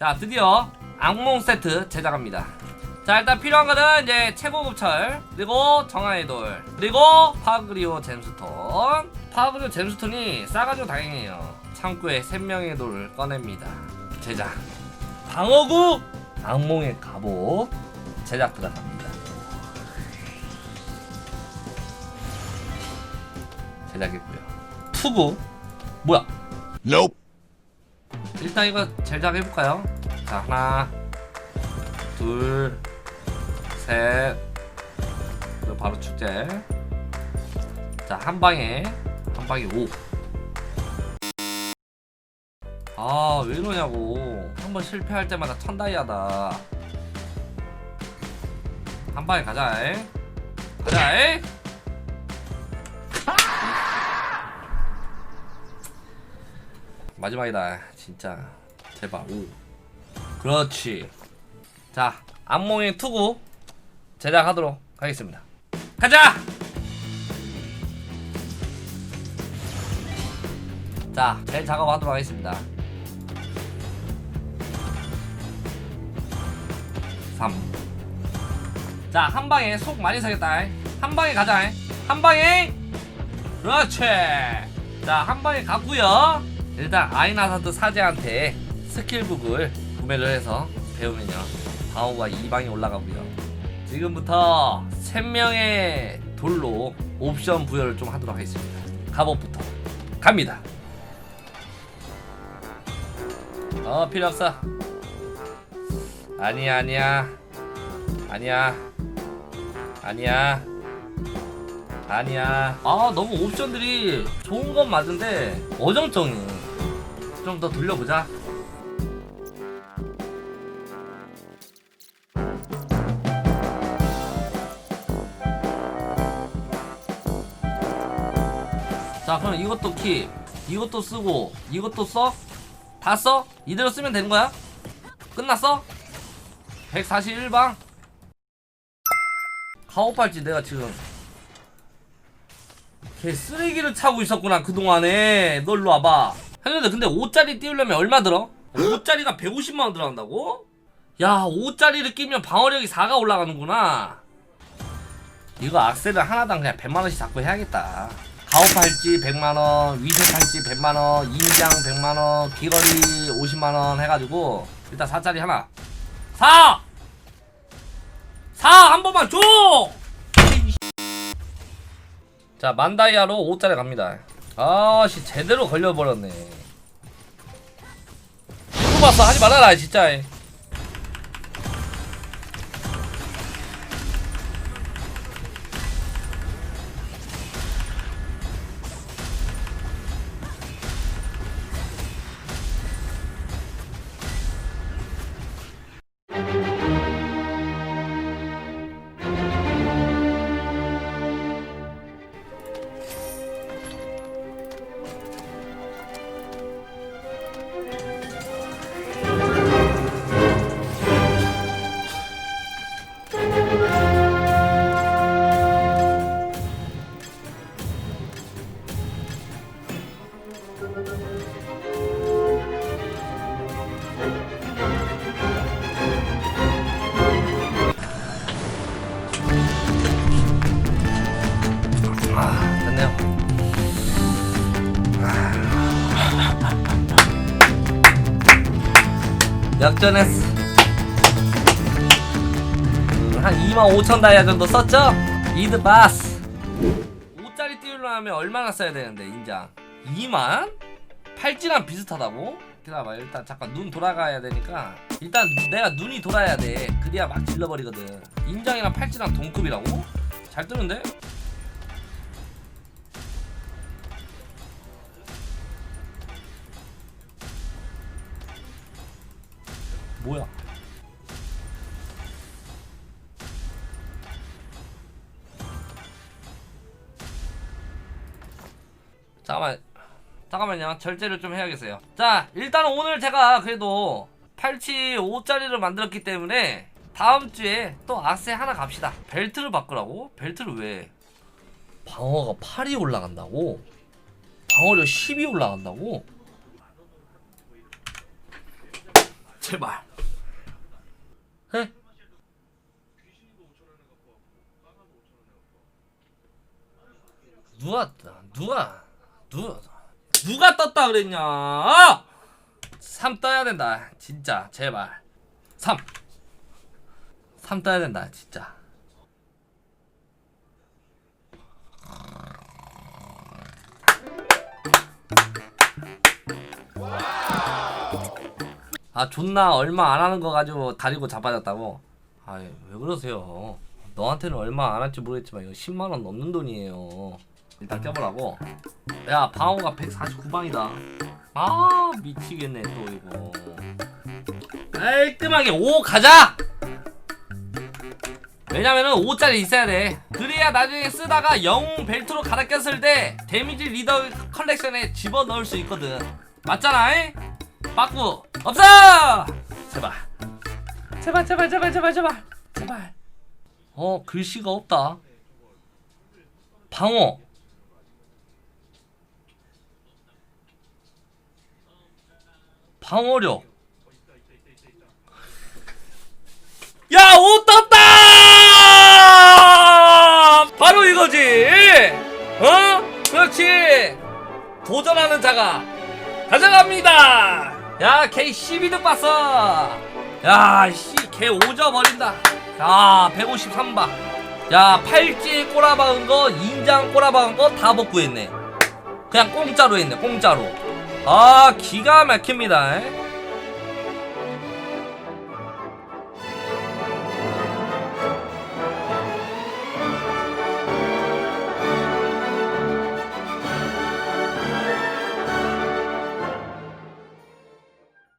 자 드디어 악몽 세트 제작합니다. 자 일단 필요한 거는 이제 최고급 철 그리고 정화의 돌 그리고 파그리오 잼스톤. 파그리오 잼스톤이 싸가지고 다행이에요. 창고에 생명의 돌을 꺼냅니다. 제작. 방어구! 악몽의 갑옷. 제작 들어갑니다. 제작했고요. 투구. 뭐야? Nope. 일단 이거 제작해볼까요? 자 하나 둘셋. 그리고 바로 축제. 자 한방에 한방에 5 아 왜 이러냐고. 한 번 실패할 때마다 천다이아다. 한 방에 가자. 에 가자. 에 마지막이다 진짜 제발 오 그렇지 자 악몽의 투구 제작하도록 하겠습니다 가자 자 제일 작업하도록 하겠습니다 3 자, 한 방에 속 많이 사겠다. 한 방에 가자. 한 방에. 그렇지. 자, 한 방에 갔고요. 일단 아이나사드 사제한테 스킬북을 구매를 해서 배우면요. 방어가 2방에 올라가고요. 지금부터 3명의 돌로 옵션 부여를 좀 하도록 하겠습니다. 갑옷부터 갑니다. 어, 필요 없어. 아니야, 아니야. 아니야. 아니야. 아니야. 아, 너무 옵션들이 좋은 건 맞은데 어정쩡해. 좀 더 돌려보자. 자, 그럼 이것도 키, 이것도 쓰고, 이것도 써? 다 써? 이대로 쓰면 되는 거야? 끝났어? 141방? 가오팔찌 내가 지금 개 쓰레기를 차고 있었구나 그동안에 너 일로 와봐 했는데 근데 5짜리 띄우려면 얼마 들어? 5짜리가 150만원 들어간다고? 야 5짜리를 끼면 방어력이 4가 올라가는구나 이거 악셀을 하나당 그냥 100만원씩 잡고 해야겠다 가오팔찌 100만원 위세팔찌 100만원 인장 100만원 귀걸이 50만원 해가지고 일단 4짜리 하나 4! 4! 한 번만 줘! 자 만다이아로 5짜리 갑니다 아씨 제대로 걸려버렸네. 누구 봤어. 하지 말아라 진짜 역전했어 음, 한 2만 5천 다이아 정도 썼죠? 이드 바스 5짜리 띄우려면 얼마나 써야 되는데 인장 2만? 팔찌랑 비슷하다고? 기다려봐 일단 잠깐 눈 돌아가야 되니까 일단 내가 눈이 돌아야 돼 그래야 막 질러버리거든 인장이랑 팔찌랑 동급이라고? 잘 뜨는데? 뭐야? 잠깐만 잠깐만요 절제를 좀 해야겠어요 자 일단은 오늘 제가 그래도 8치 5짜리를 만들었기 때문에 다음 주에 또 악세 하나 갑시다 벨트를 바꾸라고? 벨트를 왜 방어가 8이 올라간다고? 방어력 10이 올라간다고? 제발. 해? 누가 누가 누가 누가 떴다 그랬냐? 3 떠야 된다. 진짜 제발. 3. 3 떠야 된다. 진짜. 아 존나 얼마 안 하는 거 가지고 다리고 자빠졌다고? 아왜 그러세요? 너한테는 얼마 안 할지 모르겠지만 이거 10만 원 넘는 돈이에요. 일단 껴보라고. 야 방어가 149방이다. 아 미치겠네 또 이거. 깔끔하게 5 가자. 왜냐면은 5짜리 있어야 돼. 그래야 나중에 쓰다가 영웅 벨트로 갈아 꼈을 때 데미지 리더 컬렉션에 집어 넣을 수 있거든. 맞잖아. 이? 빠꾸 없어. 제발. 제발 제발 제발 제발 제발 제발. 어 글씨가 없다. 방어. 방어력. 야, 옷 떴다! 바로 이거지! 어? 그렇지! 도전하는 자가 가져갑니다! 야, 걔 12득 봤어! 야, 씨, 걔 오져 버린다. 야, 153바. 야, 팔찌 꼬라박은 거, 인장 꼬라박은 거 다 복구했네. 그냥 공짜로 했네, 공짜로. 아, 기가 막힙니다. 에?